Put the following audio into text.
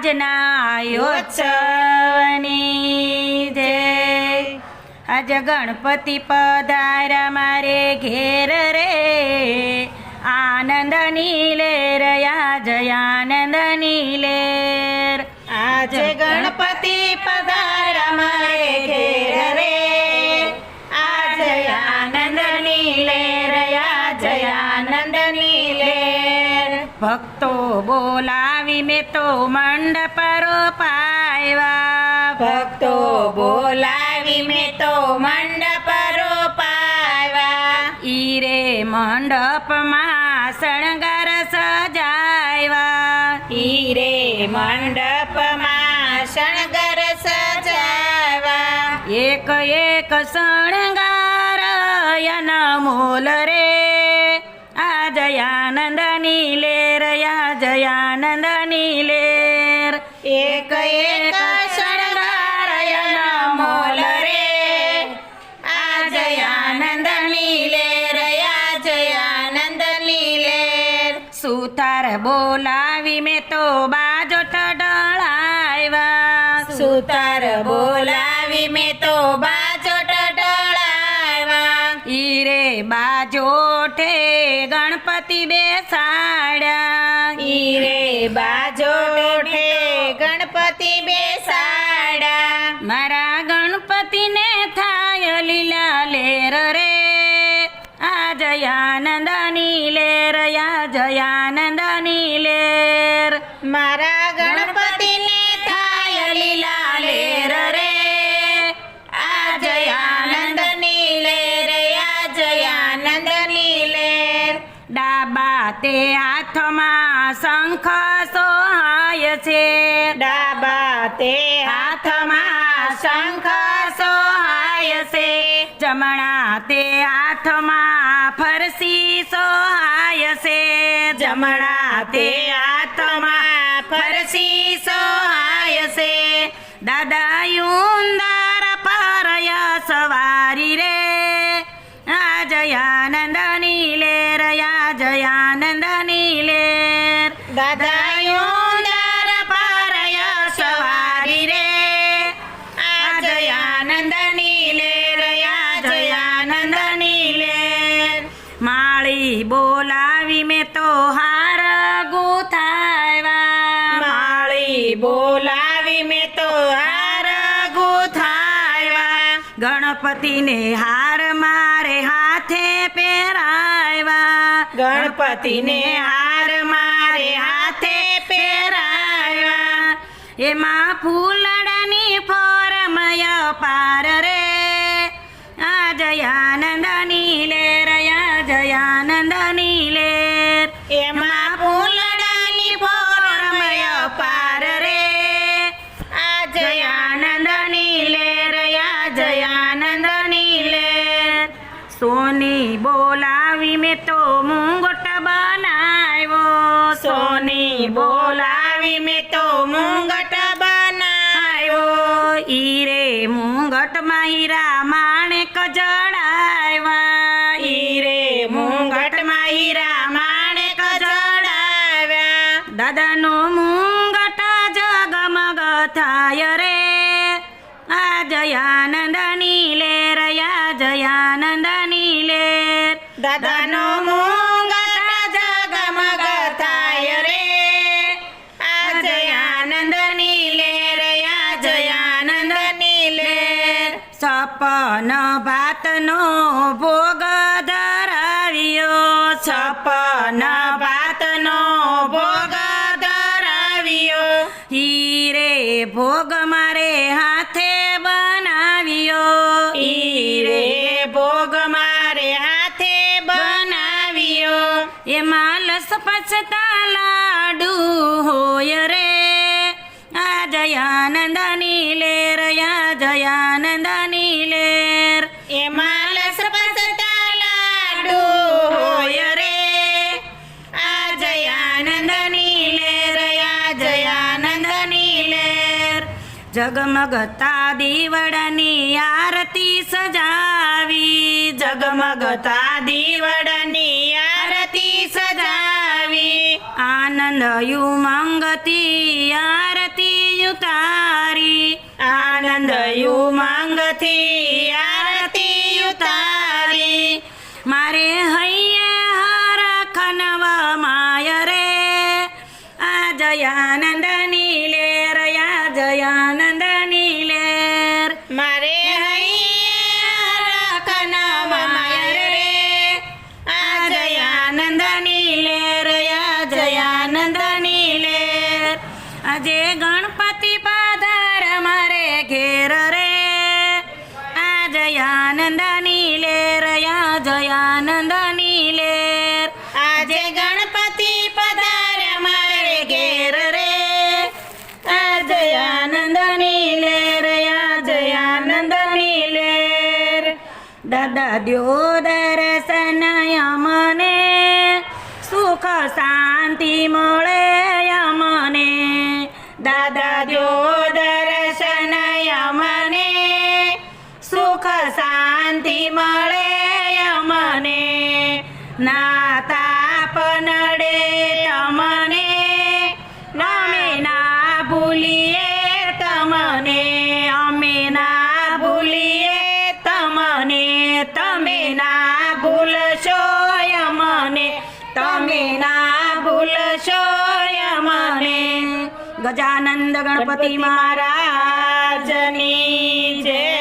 આજના યોત્સવની જય આજ ગણપતિ પધારા મારે ઘેર રે. આનંદની લેર આજ આનંદની લેર આજે ગણપતિ ભક્તો બોલાવી મેં તો મંડપ રોપાયવા ભક્તો બોલાવી મેં તો મંડપ રોપાવ્યા ઈરે મંડપમાં શણગાર સજાયવા. ઈરે મંડપમાં શણગાર સજાવ્યા એક એક શણગાર મોલ રે જયાનંદની લેર એક એક શણગાર મોલ લેર સુતાર બોલાવી મેં તો બાજો ટડળાવ્યા સુતાર બોલાવી મેં તો બાજો ટડળાવ્યા ઈરે બાજોઠે ગણપતિ બેસાડ્યા ઈરે બાજોઠે જયાનંદની લેર યા જયાનંદની લેર મારા ગણપતિને થાય લીલા લેર રે. આ જયાનંદ લેર યા જયાનંદની લેર ડાબા તે હાથમાં શંખ સોહાય છે. ડાબા તે હાથમાં શંખ સોહાય છે જમણા તે હાથમાં ફરસી સોહાય છે જમણા તે હાથમાં ફરસી સોહાય છે દાદા યુંદર પરય હાર ગુથાયવા. માળી બોલાવી મેં તો હાર ગુથાવ્યા ગણપતિને હાર મારે હાથે પહેરાયવા. ગણપતિને હાર મારે હાથે પહેરાવ્યા એમાં ફૂલડાની ફોરમય પાર રે. આ જયાનંદની લેર સોની બોલાવી મેં તો મુંગટ બનાવ્યો. સોની બોલાવી મેં તો મુંગટ બનાવ્યો. ઈરે મુંગટ હીરા માણેક જડાવ્યા ઈરે રે મુંગટમાં હીરા માણેક જડાવ્યા દાદાનો મુંગટ સપન ભાતનો ભોગ ધરાવ્યો છપન ભાતનો ભોગ ધરાવ્યો, હીરે ભોગ મારે હાથે બનાવ્યો, હીરે ભોગ મારે હાથે બનાવ્યો, એમાં લસપસતા લાડુ હોય રે જગમગતા દીવડની આરતી સજાવી જગમગતા દીવડની આરતી સજાવી આનંદ યુમંગતી આરતી યુતારી આનંદ યુમંગથી આરતી યુતારી મારે હૈયે હર ખનવ માય રે આ જયાના જયાનંદની લેર યા જયાનંદની લેર આજે ગણપતિ પધાર્યા મારે ઘેર રે. આ જયાનંદની લેર યા જયાનંદની લેર. દાદા દ્યો દર્શન મને, સુખ શાંતિ મળે મને. દાદા દ્યો ગજાનંદ ગણપતિ મહારાજની જય.